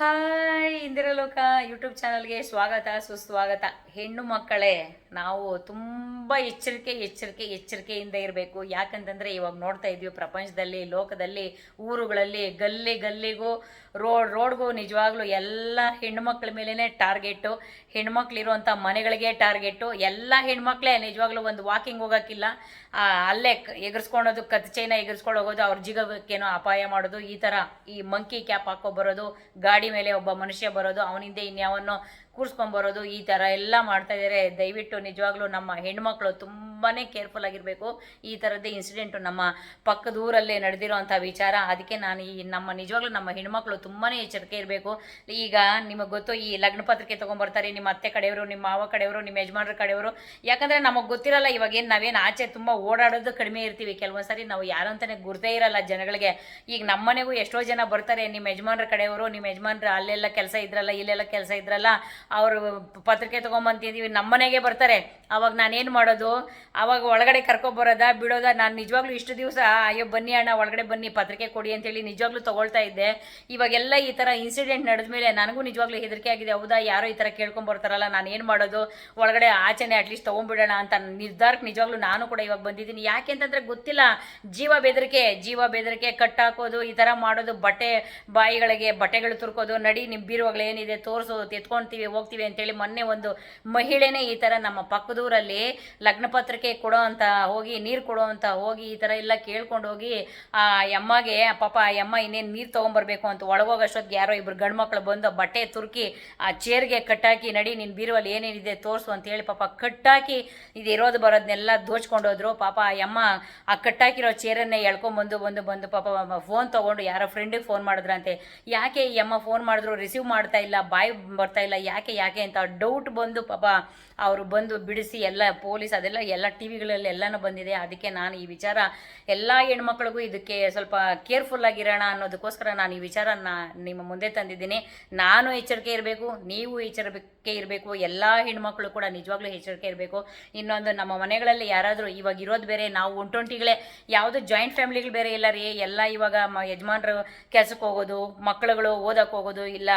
Hi ಇಂದಿರಲೋಕ YouTube ಚಾನಲ್ಗೆ ಸ್ವಾಗತ, ಸುಸ್ವಾಗತ. ಹೆಣ್ಣು ಮಕ್ಕಳೇ, ನಾವು ತುಂಬ ಎಚ್ಚರಿಕೆ ಎಚ್ಚರಿಕೆ, ಎಚ್ಚರಿಕೆಯಿಂದ ಇರಬೇಕು. ಯಾಕಂತಂದರೆ ಇವಾಗ ನೋಡ್ತಾ ಇದ್ದೀವಿ ಪ್ರಪಂಚದಲ್ಲಿ, ಲೋಕದಲ್ಲಿ, ಊರುಗಳಲ್ಲಿ ಗಲ್ಲಿ ಗಲ್ಲಿಗೂ ರೋಡ್, ರೋಡ್ಗೂ ನಿಜವಾಗ್ಲೂ ಎಲ್ಲ ಹೆಣ್ಮಕ್ಳ ಮೇಲೇ ಟಾರ್ಗೆಟು ಹೆಣ್ಮಕ್ಳಿರುವಂಥ ಮನೆಗಳಿಗೆ ಟಾರ್ಗೆಟು ಎಲ್ಲ ಹೆಣ್ಮಕ್ಳೇ ನಿಜವಾಗ್ಲೂ ಒಂದು ವಾಕಿಂಗ್ ಹೋಗೋಕ್ಕಿಲ್ಲ. ಅಲ್ಲೇ ಎಗರ್ಸ್ಕೊಳೋದು ಕತ್ ಚೈನ ಎಗರ್ಸ್ಕೊಂಡು ಹೋಗೋದು, ಅವ್ರ ಜಿಗಕ್ಕೇನೋ ಅಪಾಯ ಮಾಡೋದು, ಈ ಥರ ಈ ಮಂಕಿ ಕ್ಯಾಪ್ ಹಾಕೋ ಬರೋದು, ಗಾಡಿ ಮೇಲೆ ಒಬ್ಬ ಮನುಷ್ಯ ಬರೋದು ಅವನಿಂದ ಇನ್ಯಾವನ್ನೋ ಕೂರ್ಸ್ಕೊಂಬರೋದು ಈ ಥರ ಎಲ್ಲ ಮಾಡ್ತಾ ಇದ್ದಾರೆ ದಯವಿಟ್ಟು ನಿಜವಾಗ್ಲೂ ನಮ್ಮ ಹೆಣ್ಮಕ್ಳು ತುಂಬಾ ಕೇರ್ಫುಲ್ ಆಗಿರಬೇಕು. ಈ ಥರದ್ದೇ ಇನ್ಸಿಡೆಂಟು ನಮ್ಮ ಪಕ್ಕದ ಊರಲ್ಲೇ ನಡೆದಿರೋಂಥ ವಿಚಾರ. ಅದಕ್ಕೆ ನಾನು ಈ ನಮ್ಮ ನಿಜವಾಗ್ಲೂ ನಮ್ಮ ಹೆಣ್ಮಕ್ಳು ತುಂಬಾ ಎಚ್ಚರಿಕೆ ಇರಬೇಕು. ಈಗ ನಿಮಗೆ ಗೊತ್ತು, ಈ ಲಗ್ನ ಪತ್ರಿಕೆ ತೊಗೊಂಬರ್ತಾರೆ, ನಿಮ್ಮ ಅತ್ತೆ ಕಡೆಯವರು, ನಿಮ್ಮ ಮಾವ ಕಡೆಯವರು, ನಿಮ್ಮ ಯಜಮಾನ್ರ ಕಡೆಯವರು. ಯಾಕಂದರೆ ನಮಗೆ ಗೊತ್ತಿರಲ್ಲ ಇವಾಗ ಏನು ನಾವೇನು ಆಚೆ ತುಂಬ ಓಡಾಡೋದು ಕಡಿಮೆ ಇರ್ತೀವಿ. ಕೆಲವೊಂದು ಸರಿ ನಾವು ಯಾರು ಅಂತಲೇ ಗುರ್ತೇ ಇರಲ್ಲ ಜನಗಳಿಗೆ. ಈಗ ನಮ್ಮ ಮನೆಗೂ ಎಷ್ಟೋ ಜನ ಬರ್ತಾರೆ, ನಿಮ್ಮ ಯಜಮಾನ್ರ ಕಡೆಯವರು, ನಿಮ್ಮ ಯಜಮಾನ್ರ ಅಲ್ಲೆಲ್ಲ ಕೆಲಸ ಇದ್ರಲ್ಲ, ಇಲ್ಲೆಲ್ಲ ಕೆಲಸ ಇದ್ರಲ್ಲ. ಅವರು ಪತ್ರಿಕೆ ತೊಗೊಂಬಂತಿದ್ದೀವಿ ನಮ್ಮ ಮನೆಗೆ ಬರ್ತಾರೆ. ಅವಾಗ ನಾನೇನು ಮಾಡೋದು? ಅವಾಗ ಒಳಗಡೆ ಕರ್ಕೊಬರೋದ ಬಿಡೋದ? ನಾನು ನಿಜವಾಗ್ಲೂ ಇಷ್ಟು ದಿವಸ, ಅಯ್ಯೋ, ಬನ್ನಿ ಅಣ್ಣ, ಒಳಗಡೆ ಬನ್ನಿ, ಪತ್ರಿಕೆ ಕೊಡಿ ಅಂತೇಳಿ ನಿಜವಾಗ್ಲೂ ತೊಗೊಳ್ತಾ ಇದ್ದೆ. ಇವಾಗೆಲ್ಲ ಈ ಥರ ಇನ್ಸಿಡೆಂಟ್ ನಡೆದ ಮೇಲೆ ನನಗೂ ನಿಜವಾಗ್ಲೂ ಹೆದರಿಕೆ ಆಗಿದೆ. ಹೌದಾ? ಯಾರೋ ಈ ಥರ ಕೇಳ್ಕೊಂಬರ್ತಾರಲ್ಲ ನಾನು ಏನು ಮಾಡೋದು? ಒಳಗಡೆ ಆಚೆನೆ ಅಟ್ಲೀಸ್ಟ್ ತೊಗೊಂಡ್ಬಿಡೋಣ ಅಂತ ನಿರ್ಧಾರಕ್ಕೆ ನಿಜವಾಗ್ಲೂ ನಾನು ಕೂಡ ಇವಾಗ ಬಂದಿದ್ದೀನಿ. ಯಾಕೆ ಅಂತಂದರೆ ಗೊತ್ತಿಲ್ಲ. ಜೀವ ಬೆದರಿಕೆ ಜೀವ ಬೆದರಿಕೆ, ಕಟ್ಟಾಕೋದು, ಈ ಥರ ಮಾಡೋದು, ಬಟ್ಟೆ ಬಾಯಿಗಳಿಗೆ ಬಟ್ಟೆಗಳು ತುರ್ಕೋದು, ನಡಿ ನಿಮ್ಮ ಬೀರುವಾಗಲೇ ಏನಿದೆ ತೋರಿಸೋದು ತೆತ್ಕೊಳ್ತೀವಿ ಹೋಗ್ತೀವಿ ಅಂತೇಳಿ ಮೊನ್ನೆ ಒಂದು ಮಹಿಳೆನೇ ಈ ಥರ ನಮ್ಮ ಪಕ್ಕದೂರಲ್ಲಿ ಲಗ್ನ ಪತ್ರಿಕೆ ಕೊಡೋ ಅಂತ ಹೋಗಿ, ನೀರು ಕೊಡೋ ಅಂತ ಹೋಗಿ ಈ ಥರ ಎಲ್ಲ ಕೇಳ್ಕೊಂಡು ಹೋಗಿ, ಆ ಅಮ್ಮಗೆ, ಪಾಪ ಆ ಅಮ್ಮ ಇನ್ನೇನು ನೀರು ತೊಗೊಂಬರ್ಬೇಕು ಅಂತ ಒಳಗೋಗೋಷ್ಟೊತ್ತಿಗೆ ಯಾರೋ ಇಬ್ರು ಗಂಡು ಮಕ್ಳು ಬಂದು ಬಟ್ಟೆ ತುರ್ಕಿ, ಆ ಚೇರ್ಗೆ ಕಟ್ಟಾಕಿ, ನಡಿ ನಿನ್ನ ಬೀರುವಲ್ಲಿ ಏನೇನಿದೆ ತೋರಿಸು ಅಂತೇಳಿ ಪಾಪ ಕಟ್ಟಾಕಿ ಇದು ಇರೋದು ಬರೋದನ್ನೆಲ್ಲ ದೋಚ್ಕೊಂಡೋದ್ರು ಪಾಪ ಆ ಅಮ್ಮ ಆ ಕಟ್ಟಾಕಿರೋ ಚೇರನ್ನೇ ಎಳ್ಕೊಂಬಂದು ಬಂದು ಬಂದು ಪಾಪ ಫೋನ್ ತೊಗೊಂಡು ಯಾರೋ ಫ್ರೆಂಡಿಗೆ ಫೋನ್ ಮಾಡಿದ್ರಂತೆ ಯಾಕೆ ಈ ಅಮ್ಮ ಫೋನ್ ಮಾಡಿದ್ರು ರಿಸೀವ್ ಮಾಡ್ತಾ ಇಲ್ಲ, ಬಾಯ್ ಬರ್ತಾ ಇಲ್ಲ, ಯಾಕೆ ಯಾಕೆ ಅಂತ ಡೌಟ್ ಬಂದು ಪಾಪ ಅವರು ಬಂದು ಬಿಡಿಸಿ ಎಲ್ಲ ಪೊಲೀಸ್ ಅದೆಲ್ಲ ಎಲ್ಲ ಟಿ ವಿಗಳಲ್ಲಿ ಎಲ್ಲನೂ ಬಂದಿದೆ. ಅದಕ್ಕೆ ನಾನು ಈ ವಿಚಾರ ಎಲ್ಲ ಹೆಣ್ಮಕ್ಳಿಗೂ ಇದಕ್ಕೆ ಸ್ವಲ್ಪ ಕೇರ್ಫುಲ್ ಆಗಿರೋಣ ಅನ್ನೋದಕ್ಕೋಸ್ಕರ ನಾನು ಈ ವಿಚಾರನ ನಿಮ್ಮ ಮುಂದೆ ತಂದಿದ್ದೀನಿ. ನಾನು ಎಚ್ಚರಿಕೆ ಇರಬೇಕು, ನೀವು ಎಚ್ಚರಿಕೆ ಇರಬೇಕು, ಎಲ್ಲ ಹೆಣ್ಮಕ್ಳು ಕೂಡ ನಿಜವಾಗ್ಲೂ ಎಚ್ಚರಿಕೆ ಇರಬೇಕು. ಇನ್ನೊಂದು ನಮ್ಮ ಮನೆಗಳಲ್ಲಿ ಯಾರಾದರೂ ಇವಾಗ ಇರೋದು ಬೇರೆ, ನಾವು ಒಂಟೊಂಟಿಗಳೇ, ಯಾವುದು ಜಾಯಿಂಟ್ ಫ್ಯಾಮಿಲಿಗಳು ಬೇರೆ ಇಲ್ಲ ರೀ. ಎಲ್ಲ ಇವಾಗ ಮ ಯಜಮಾನ್ರು ಕೆಲ್ಸಕ್ಕೆ ಹೋಗೋದು ಮಕ್ಕಳುಗಳು ಓದಕ್ಕೆ ಹೋಗೋದು, ಇಲ್ಲ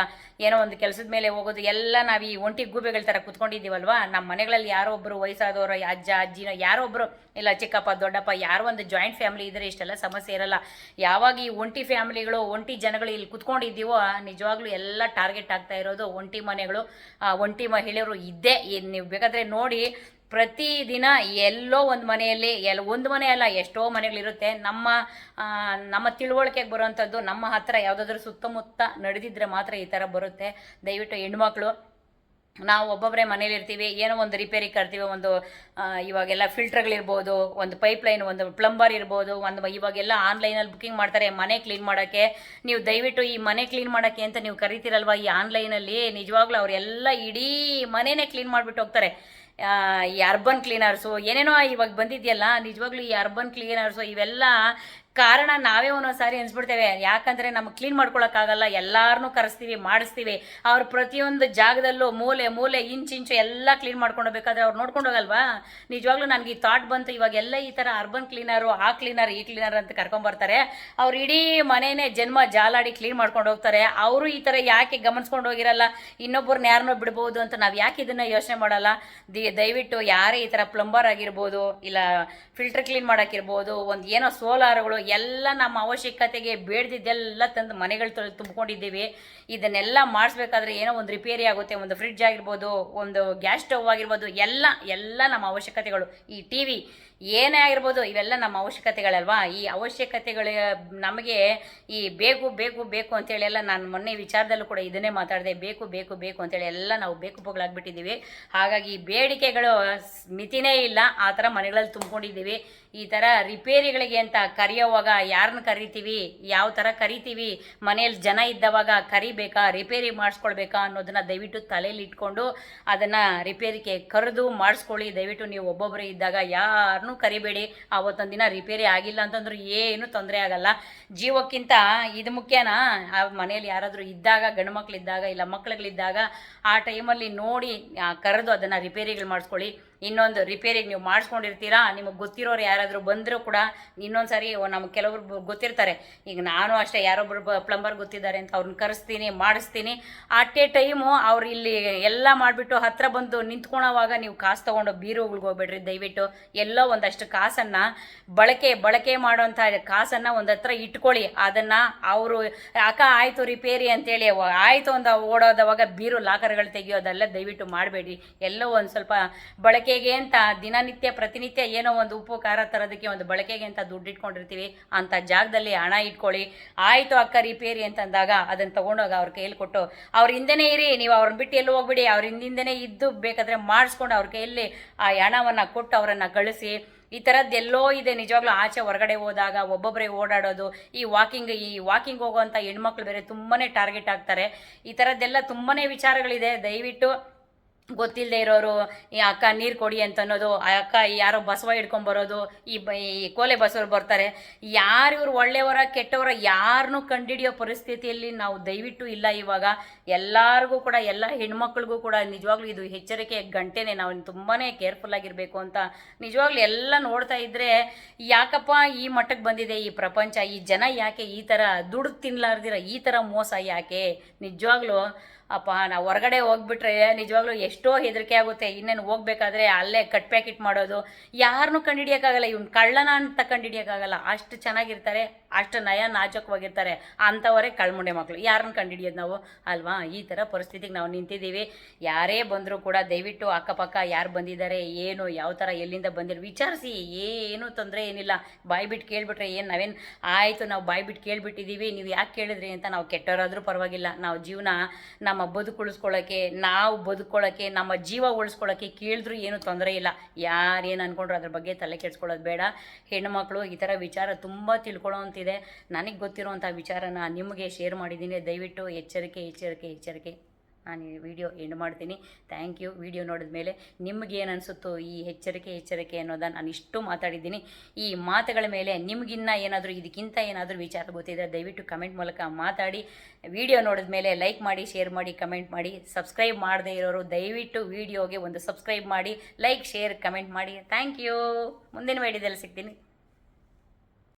ಏನೋ ಒಂದು ಕೆಲಸದ ಮೇಲೆ ಹೋಗೋದು, ಎಲ್ಲ ನಾವು ಈ ಒಂಟಿ ಗೂಬೆಗಳ ಥರ ಕುತ್ಕೊಂಡಿದ್ದೀವಲ್ವಾ? ನಮ್ಮ ಮನೆಗಳಲ್ಲಿ ಯಾರೋ ಒಬ್ಬರು ವಯಸ್ಸಾದವರು ಅಜ್ಜ, ಅಜ್ಜಿನ ಯಾರೊಬ್ಬರು ಇಲ್ಲ, ಚಿಕ್ಕಪ್ಪ, ದೊಡ್ಡಪ್ಪ, ಯಾರೋ ಒಂದು ಜಾಯಿಂಟ್ ಫ್ಯಾಮಿಲಿ ಇದ್ದರೆ ಇಷ್ಟೆಲ್ಲ ಸಮಸ್ಯೆ ಇರಲ್ಲ. ಯಾವಾಗ ಈ ಒಂಟಿ ಫ್ಯಾಮಿಲಿಗಳು ಒಂಟಿ ಜನಗಳು ಇಲ್ಲಿ ಕುತ್ಕೊಂಡಿದ್ದೀವೋ ನಿಜವಾಗ್ಲೂ ಎಲ್ಲ ಟಾರ್ಗೆಟ್ ಆಗ್ತಾ ಇರೋದು ಒಂಟಿ ಮನೆಗಳು. ಒಂಟಿ ಮಹಿಳೆಯರು ಇದ್ದೇ. ನೀವು ಬೇಕಾದರೆ ನೋಡಿ ಪ್ರತಿದಿನ ಎಲ್ಲೋ ಒಂದು ಮನೆಯಲ್ಲಿ ಎಲ್ಲ ಒಂದು ಮನೆ ಅಲ್ಲ, ಎಷ್ಟೋ ಮನೆಗಳಿರುತ್ತೆ. ನಮ್ಮ ನಮ್ಮ ತಿಳುವಳಿಕೆಗೆ ಬರುವಂಥದ್ದು ನಮ್ಮ ಹತ್ರ ಯಾವುದಾದ್ರೂ ಸುತ್ತಮುತ್ತ ನಡೆದಿದ್ರೆ ಮಾತ್ರ ಈ ಥರ ಬರುತ್ತೆ. ದಯವಿಟ್ಟು ಹೆಣ್ಮಕ್ಳು ನಾವು ಒಬ್ಬೊಬ್ಬರೇ ಮನೇಲಿ ಇರ್ತೀವಿ, ಏನೋ ಒಂದು ರಿಪೇರಿ ಕರ್ತೀವಿ ಒಂದು ಇವಾಗೆಲ್ಲ ಫಿಲ್ಟರ್ಗಳಿರ್ಬೋದು ಒಂದು ಪೈಪ್ಲೈನ್ ಒಂದು ಪ್ಲಂಬರ್ ಇರ್ಬೋದು, ಒಂದು ಇವಾಗೆಲ್ಲ ಆನ್ಲೈನಲ್ಲಿ ಬುಕಿಂಗ್ ಮಾಡ್ತಾರೆ, ಮನೆ ಕ್ಲೀನ್ ಮಾಡೋಕ್ಕೆ. ನೀವು ದಯವಿಟ್ಟು ಈ ಮನೆ ಕ್ಲೀನ್ ಮಾಡೋಕ್ಕೆ ಅಂತ ನೀವು ಕರಿತೀರಲ್ವ? ಈ ಆನ್ಲೈನಲ್ಲಿ ನಿಜವಾಗ್ಲೂ ಅವರೆಲ್ಲ ಇಡೀ ಮನೆನೇ ಕ್ಲೀನ್ ಮಾಡಿಬಿಟ್ಟು ಹೋಗ್ತಾರೆ. ಈ ಅರ್ಬನ್ ಕ್ಲೀನರ್ಸು ಏನೇನೋ ಇವಾಗ ಬಂದಿದೆಯಲ್ಲ, ನಿಜವಾಗ್ಲೂ ಈ ಅರ್ಬನ್ ಕ್ಲೀನರ್ಸು ಇವೆಲ್ಲ ಕಾರಣ ನಾವೇ ಒಂದೊಂದು ಸಾರಿ ಅನ್ಸ್ಬಿಡ್ತೇವೆ ಯಾಕಂದರೆ ನಮ್ಗೆ ಕ್ಲೀನ್ ಮಾಡ್ಕೊಳಕ್ಕಾಗಲ್ಲ ಎಲ್ಲಾರನ್ನೂ ಕರೆಸ್ತೀವಿ, ಮಾಡಿಸ್ತೀವಿ. ಅವ್ರ ಪ್ರತಿಯೊಂದು ಜಾಗದಲ್ಲೂ ಮೂಲೆ ಮೂಲೆ ಇಂಚು ಇಂಚು ಎಲ್ಲ ಕ್ಲೀನ್ ಮಾಡ್ಕೊಂಡು ಹೋಗ್ಬೇಕಾದ್ರೆ ಅವ್ರು ನೋಡ್ಕೊಂಡು ಹೋಗಲ್ವಾ? ನಿಜವಾಗ್ಲೂ ನನಗೆ ಈ ಥಾಟ್ ಬಂತು, ಇವಾಗೆಲ್ಲ ಈ ಥರ ಅರ್ಬನ್ ಕ್ಲೀನರು ಆ ಕ್ಲೀನರ್ ಈ ಕ್ಲೀನರ್ ಅಂತ ಕರ್ಕೊಂಬರ್ತಾರೆ ಅವ್ರು ಇಡೀ ಮನೆಯೇ ಜನ್ಮ ಜಾಲಾಡಿ ಕ್ಲೀನ್ ಮಾಡ್ಕೊಂಡು ಹೋಗ್ತಾರೆ. ಅವರು ಈ ಥರ ಯಾಕೆ ಗಮನಿಸ್ಕೊಂಡು ಹೋಗಿರಲ್ಲ? ಇನ್ನೊಬ್ಬರನ್ನ ಯಾರನ್ನೋ ಬಿಡ್ಬೋದು ಅಂತ ನಾವು ಯಾಕೆ ಇದನ್ನು ಯೋಚನೆ ಮಾಡಲ್ಲ? ದಿ, ದಯವಿಟ್ಟು ಯಾರೇ ಈ ಥರ ಪ್ಲಂಬರ್ ಆಗಿರ್ಬೋದು, ಇಲ್ಲ ಫಿಲ್ಟರ್ ಕ್ಲೀನ್ ಮಾಡೋಕ್ಕಿರ್ಬೋದು ಒಂದು ಏನೋ ಸೋಲಾರ್ಗಳು ಎಲ್ಲ ನಮ್ಮ ಅವಶ್ಯಕತೆಗೆ ಬೇಡ್ದಿದ್ದೆಲ್ಲ ತಂದು ಮನೆಗಳು ತೊಳೆದು ತುಂಬಿಕೊಂಡಿದ್ದೀವಿ. ಇದನ್ನೆಲ್ಲ ಮಾಡಿಸ್ಬೇಕಾದ್ರೆ ಏನೋ ಒಂದು ರಿಪೇರಿ ಆಗುತ್ತೆ, ಒಂದು ಫ್ರಿಡ್ಜ್ ಆಗಿರ್ಬೋದು, ಒಂದು ಗ್ಯಾಸ್ ಸ್ಟವ್ ಆಗಿರ್ಬೋದು, ಎಲ್ಲ ಎಲ್ಲ ನಮ್ಮ ಅವಶ್ಯಕತೆಗಳು. ಈ ಟಿ ವಿ ಏನೇ ಆಗಿರ್ಬೋದು ಇವೆಲ್ಲ ನಮ್ಮ ಅವಶ್ಯಕತೆಗಳಲ್ವಾ? ಈ ಅವಶ್ಯಕತೆಗಳು ನಮಗೆ ಈ ಬೇಕು ಬೇಕು ಬೇಕು ಅಂತೇಳಿ ಎಲ್ಲ ನಾನು ಮೊನ್ನೆ ವಿಚಾರದಲ್ಲೂ ಕೂಡ ಇದನ್ನೇ ಮಾತಾಡಿದೆ, ಬೇಕು ಬೇಕು ಬೇಕು ಅಂತೇಳಿ ಎಲ್ಲ ನಾವು ಬೇಕು ಪೋಗಳಾಗ್ಬಿಟ್ಟಿದ್ದೀವಿ ಹಾಗಾಗಿ ಬೇಡಿಕೆಗಳು ಮಿತಿನೇ ಇಲ್ಲ. ಆ ಥರ ಮನೆಗಳಲ್ಲಿ ತುಂಬಿಕೊಂಡಿದ್ದೀವಿ. ಈ ಥರ ರಿಪೇರಿಗಳಿಗೆ ಅಂತ ಕರೆಯೋವಾಗ ಯಾರನ್ನ ಕರಿತೀವಿ? ಯಾವ ಥರ ಕರಿತೀವಿ? ಮನೆಯಲ್ಲಿ ಜನ ಇದ್ದವಾಗ ಕರಿಬೇಕಾ? ರಿಪೇರಿ ಮಾಡಿಸ್ಕೊಳ್ಬೇಕಾ ಅನ್ನೋದನ್ನ ದಯವಿಟ್ಟು ತಲೆಯಲ್ಲಿ ಇಟ್ಕೊಂಡು ಅದನ್ನು ರಿಪೇರಿಗೆ ಕರೆದು ಮಾಡಿಸ್ಕೊಳ್ಳಿ. ದಯವಿಟ್ಟು ನೀವು ಒಬ್ಬೊಬ್ಬರೇ ಇದ್ದಾಗ ಯಾರನ್ನೂ ಕರಿಬೇಡಿ. ಆವತ್ತೊಂದು ದಿನ ರಿಪೇರಿ ಆಗಿಲ್ಲ ಅಂತಂದ್ರೆ ಏನು ತೊಂದರೆ ಆಗಲ್ಲ. ಜೀವಕ್ಕಿಂತ ಇದು ಮುಖ್ಯನಾ? ಆ ಮನೆಯಲ್ಲಿ ಯಾರಾದರೂ ಇದ್ದಾಗ, ಗಂಡು ಮಕ್ಕಳಿದ್ದಾಗ ಇಲ್ಲ ಮಕ್ಳುಗಳಿದ್ದಾಗ, ಆ ಟೈಮಲ್ಲಿ ನೋಡಿ ಕರೆದು ಅದನ್ನು ರಿಪೇರಿಗಳು ಮಾಡಿಸ್ಕೊಳ್ಳಿ. ಇನ್ನೊಂದು ರಿಪೇರಿಗೆ ನೀವು ಮಾಡಿಸ್ಕೊಂಡಿರ್ತೀರಾ? ನಿಮಗೆ ಗೊತ್ತಿರೋರು ಯಾರಾದರೂ ಬಂದರೂ ಕೂಡ ಇನ್ನೊಂದು ಸಾರಿ ನಮ್ಗೆ ಕೆಲವರು ಗೊತ್ತಿರ್ತಾರೆ. ಈಗ ನಾನು ಅಷ್ಟೇ ಯಾರೊಬ್ಬರು ಪ್ಲಂಬರ್ ಗೊತ್ತಿದ್ದಾರೆ ಅಂತ ಅವ್ರನ್ನ ಕರೆಸ್ತೀನಿ, ಮಾಡಿಸ್ತೀನಿ. ಅಟ್ ಎ ಟೈಮು ಅವ್ರು ಇಲ್ಲಿ ಎಲ್ಲ ಮಾಡಿಬಿಟ್ಟು ಹತ್ತಿರ ಬಂದು ನಿಂತ್ಕೊಳೋವಾಗ ನೀವು ಕಾಸು ತೊಗೊಂಡು ಬೀರುಗಳಿಗೆ ಹೋಗ್ಬೇಡ್ರಿ. ದಯವಿಟ್ಟು ಎಲ್ಲೋ ಒಂದಷ್ಟು ಕಾಸನ್ನು ಬಳಕೆ ಬಳಕೆ ಮಾಡುವಂಥ ಕಾಸನ್ನು ಒಂದು ಹತ್ರ ಇಟ್ಕೊಳ್ಳಿ. ಅದನ್ನು ಅವರು, ಅಕ್ಕ, ಆಯಿತು ರಿಪೇರಿ ಅಂತೇಳಿ ಆಯಿತು ಅಂತ ಓಡೋದವಾಗ ಬೀರು ಲಾಕರ್ಗಳು ತೆಗೆಯೋದೆಲ್ಲ ದಯವಿಟ್ಟು ಮಾಡಬೇಡಿ. ಎಲ್ಲೋ ಒಂದು ಸ್ವಲ್ಪ ಬಳಕೆಗೆ ಅಂತ ದಿನನಿತ್ಯ, ಪ್ರತಿನಿತ್ಯ ಏನೋ ಒಂದು ಉಪ್ಪು ಖಾರ ತರೋದಕ್ಕೆ ಒಂದು ಬಳಕೆಗೆ ಅಂತ ದುಡ್ಡು ಇಟ್ಕೊಂಡಿರ್ತೀವಿ ಅಂಥ ಜಾಗದಲ್ಲಿ ಹಣ ಇಟ್ಕೊಳ್ಳಿ. ಆಯಿತು ಅಕ್ಕ, ರಿಪೇರಿ ಅಂತಂದಾಗ ಅದನ್ನು ತೊಗೊಂಡೋಗಿ ಅವ್ರ ಕೈಯಲ್ಲಿ ಕೊಟ್ಟು, ಅವ್ರ ಹಿಂದೆನೇ ಇರಿ, ನೀವು ಅವ್ರನ್ನ ಬಿಟ್ಟು ಎಲ್ಲೂ ಹೋಗ್ಬಿಡಿ. ಅವ್ರ ಹಿಂದಿಂದನೇ ಇದ್ದು ಬೇಕಾದರೆ ಮಾಡಿಸ್ಕೊಂಡು ಅವ್ರ ಕೈಯಲ್ಲಿ ಆ ಹಣವನ್ನು ಕೊಟ್ಟು ಅವರನ್ನು ಕಳಿಸಿ. ಈ ಥರದ್ದೆಲ್ಲೋ ಇದೆ, ನಿಜವಾಗ್ಲೂ ಆಚೆ ಹೊರಗಡೆ ಹೋದಾಗ ಒಬ್ಬೊಬ್ಬರೇ ಓಡಾಡೋದು, ಈ ವಾಕಿಂಗ್ ಈ ವಾಕಿಂಗ್ ಹೋಗುವಂಥ ಹೆಣ್ಮಕ್ಳು ಬೇರೆ ತುಂಬಾ ಟಾರ್ಗೆಟ್ ಆಗ್ತಾರೆ. ಈ ಥರದ್ದೆಲ್ಲ ತುಂಬಾ ವಿಚಾರಗಳಿದೆ. ದಯವಿಟ್ಟು ಗೊತ್ತಿಲ್ಲದೆ ಇರೋರು ಈ ಅಕ್ಕ ನೀರು ಕೊಡಿ ಅಂತ ಅನ್ನೋದು ಆ ಅಕ್ಕ ಯಾರೋ ಬಸವ ಹಿಡ್ಕೊಂಬರೋದು ಈ ಈ ಕೋಲೆ ಬಸವರು ಬರ್ತಾರೆ. ಯಾರು ಇವ್ರು ಒಳ್ಳೆಯವರ, ಕೆಟ್ಟವರ ಯಾರನ್ನು ಕಂಡಿಡಿಯೋ ಪರಿಸ್ಥಿತಿಯಲ್ಲಿ ನಾವು ದಯವಿಟ್ಟು ಇಲ್ಲ ಇವಾಗ. ಎಲ್ಲರಿಗೂ ಕೂಡ, ಎಲ್ಲ ಹೆಣ್ಮಕ್ಳಿಗೂ ಕೂಡ ನಿಜವಾಗ್ಲೂ ಇದು ಎಚ್ಚರಿಕೆ ಗಂಟೆನೇ. ನಾವು ತುಂಬಾ ಕೇರ್ಫುಲ್ ಆಗಿರಬೇಕು ಅಂತ ನಿಜವಾಗ್ಲೂ ಎಲ್ಲ ನೋಡ್ತಾ ಇದ್ರೆ, ಯಾಕಪ್ಪ ಈ ಮಟ್ಟಕ್ಕೆ ಬಂದಿದೆ ಈ ಪ್ರಪಂಚ? ಈ ಜನ ಯಾಕೆ ಈ ಥರ ದುಡ್ಡು ತಿನ್ಲಾರ್ದಿರ? ಈ ಥರ ಮೋಸ ಯಾಕೆ? ನಿಜವಾಗ್ಲೂ ಅಪ್ಪ, ನಾವು ಹೊರಗಡೆ ಹೋಗ್ಬಿಟ್ರೆ ನಿಜವಾಗ್ಲೂ ಎಷ್ಟೋ ಹೆದರಿಕೆ ಆಗುತ್ತೆ. ಇನ್ನೇನು ಹೋಗ್ಬೇಕಾದ್ರೆ ಅಲ್ಲೇ ಕಟ್ ಪ್ಯಾಕೆಟ್ ಮಾಡೋದು. ಯಾರನ್ನೂ ಕಂಡುಹಿಡಿಯೋಕ್ಕಾಗಲ್ಲ ಇವ್ನು ಕಳ್ಳನ ಅಂತ ಕಂಡುಹಿಡಿಯೋಕ್ಕಾಗಲ್ಲ ಅಷ್ಟು ಚೆನ್ನಾಗಿರ್ತಾರೆ. ಅಷ್ಟು ನಯ ನಾಜಕವಾಗಿರ್ತಾರೆ ಅಂಥವರೇ ಕಳ್ಮುಂಡೆ ಮಕ್ಕಳು ಯಾರನ್ನ ಕಂಡುಹಿಡಿಯೋದು ನಾವು? ಅಲ್ವಾ? ಈ ಥರ ಪರಿಸ್ಥಿತಿಗೆ ನಾವು ನಿಂತಿದ್ದೀವಿ. ಯಾರೇ ಬಂದರೂ ಕೂಡ ದಯವಿಟ್ಟು ಅಕ್ಕಪಕ್ಕ ಯಾರು ಬಂದಿದ್ದಾರೆ, ಏನು, ಯಾವ ಥರ ಎಲ್ಲಿಂದ ಬಂದಿರೋ ವಿಚಾರಿಸಿ. ಏನು ತೊಂದರೆ ಏನಿಲ್ಲ. ಬಾಯಿ ಬಿಟ್ಟು ಕೇಳಿಬಿಟ್ರೆ ಏನು ನಾವೇನು? ಆಯಿತು, ನಾವು ಬಾಯಿ ಬಿಟ್ಟು ಕೇಳಿಬಿಟ್ಟಿದ್ದೀವಿ. ನೀವು ಯಾಕೆ ಕೇಳಿದ್ರಿ ಅಂತ ನಾವು ಕೆಟ್ಟವರಾದರೂ ಪರವಾಗಿಲ್ಲ. ನಾವು ಜೀವನ ನಮ್ಮ ಬದುಕುಳಿಸ್ಕೊಳ್ಳೋಕ್ಕೆ ನಾವು ಬದುಕೊಳ್ಳೋಕ್ಕೆ ನಮ್ಮ ಜೀವ ಉಳಿಸ್ಕೊಳ್ಳೋಕ್ಕೆ ಕೇಳಿದ್ರು ಏನು ತೊಂದರೆ ಇಲ್ಲ. ಯಾರೇನು ಅಂದ್ಕೊಂಡ್ರು ಅದ್ರ ಬಗ್ಗೆ ತಲೆ ಕೆಡಿಸ್ಕೊಳ್ಳೋದು ಬೇಡ. ಹೆಣ್ಮಕ್ಳು ಈ ಥರ ವಿಚಾರ ತುಂಬ ತಿಳ್ಕೊಳ್ಳೋ ಅಂತಿದೆ ನನಗೆ ಗೊತ್ತಿರುವಂಥ ವಿಚಾರನ ನಿಮಗೆ ಶೇರ್ ಮಾಡಿದ್ದೀನಿ. ದಯವಿಟ್ಟು ಎಚ್ಚರಿಕೆ ಎಚ್ಚರಿಕೆ ಎಚ್ಚರಿಕೆ. ನಾನು ವಿಡಿಯೋ ಎಂಡ್ ಮಾಡ್ತೀನಿ. ಥ್ಯಾಂಕ್ ಯು ವಿಡಿಯೋ ನೋಡಿದ ಮೇಲೆ ನಿಮಗೇನು ಅನಿಸುತ್ತೋ ಈ ಎಚ್ಚರಿಕೆ ಎಚ್ಚರಿಕೆ ಅನ್ನೋದನ್ನು ನಾನು ಇಷ್ಟು ಮಾತಾಡಿದ್ದೀನಿ. ಈ ಮಾತುಗಳ ಮೇಲೆ ನಿಮಗಿನ್ನ ಏನಾದರೂ ಇದಕ್ಕಿಂತ ಏನಾದರೂ ವಿಚಾರ ಗೊತ್ತಿದ್ದರೆ ದಯವಿಟ್ಟು ಕಮೆಂಟ್ ಮೂಲಕ ಮಾತಾಡಿ. ವಿಡಿಯೋ ನೋಡಿದ ಮೇಲೆ ಲೈಕ್ ಮಾಡಿ ಶೇರ್ ಮಾಡಿ ಕಮೆಂಟ್ ಮಾಡಿ. ಸಬ್ಸ್ಕ್ರೈಬ್ ಮಾಡದೇ ಇರೋರು ದಯವಿಟ್ಟು ವಿಡಿಯೋಗೆ ಒಂದು ಸಬ್ಸ್ಕ್ರೈಬ್ ಮಾಡಿ. ಲೈಕ್ ಶೇರ್ ಕಮೆಂಟ್ ಮಾಡಿ. ಥ್ಯಾಂಕ್ ಯು ಮುಂದಿನ ವಿಡಿಯೋದಲ್ಲಿ ಸಿಗ್ತೀನಿ.